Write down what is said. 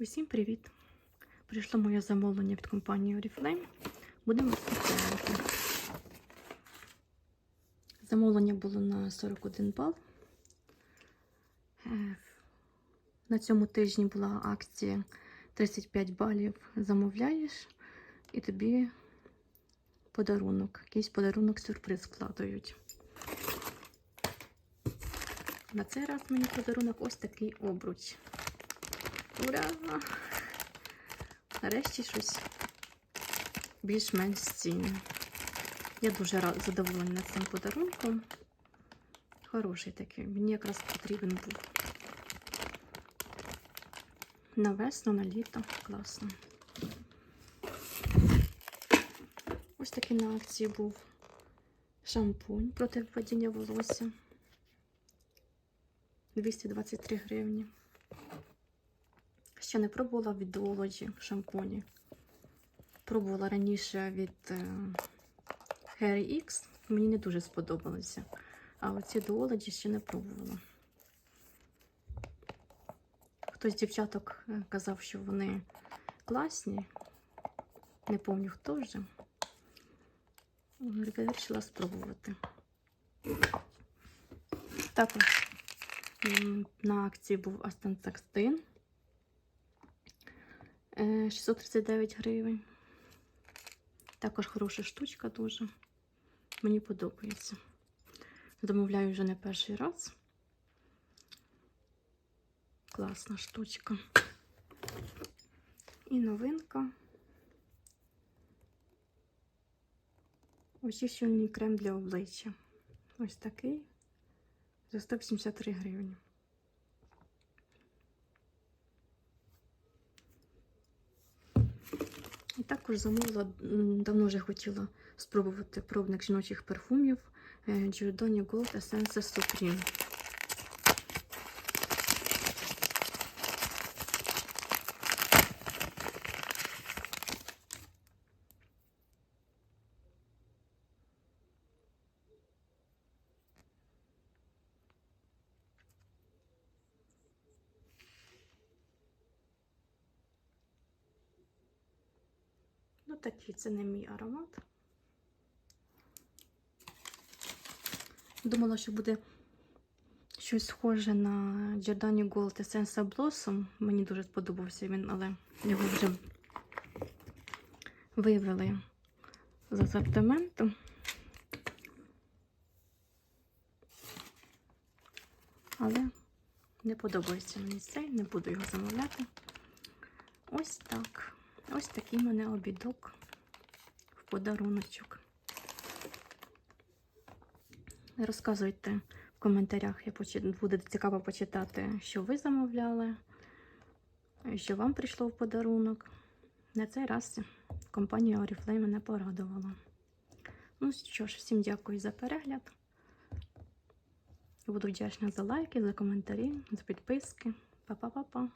Усім привіт! Прийшло моє замовлення від компанії Oriflame. Будемо розпочинати. Замовлення було на 41 бал. Е, На цьому тижні була акція 35 балів замовляєш, і тобі подарунок, якийсь подарунок сюрприз вкладають. На цей раз мені подарунок ось такий обруч. Ура! Нарешті щось більш-менш цінне. Я дуже задоволена цим подарунком. Хороший такий, мені якраз потрібен був. На весну, на літо. Класно. Ось такий на акції був шампунь проти падіння волосся. 223 гривні. Ще не пробувала від Duology шампуні. Пробувала раніше від е, Harry X. Мені не дуже сподобалося. А оці Duology ще не пробувала. Хтось з дівчаток е, казав, що вони класні. Не пам'ятаю хто вже. Вирішила спробувати. Також на акції був Астансакстин. 639 гривень. Також хороша штучка дуже. Мені подобається. Замовляю вже не перший раз. Класна штучка. І новинка. Очищувальний крем для обличчя. Ось такий. За 183 гривні. І також замовила, давно вже хотіла спробувати пробник жіночих парфумів е, Giordani Gold Essence Supreme. Такий це не мій аромат. Думала, що буде щось схоже на Giordani Gold Essence Blossom. Мені дуже сподобався він, але його вже вивели з асортименту. Але не подобається мені цей, не буду його замовляти. Ось так. Ось такий мене обідок в подаруночок. Розказуйте в коментарях, я буде цікаво почитати, що ви замовляли, що вам прийшло в подарунок. На цей раз компанія Oriflame мене порадувала. Ну що ж, всім дякую за перегляд. Буду вдячна за лайки, за коментарі, за підписки. Па-па-па-па.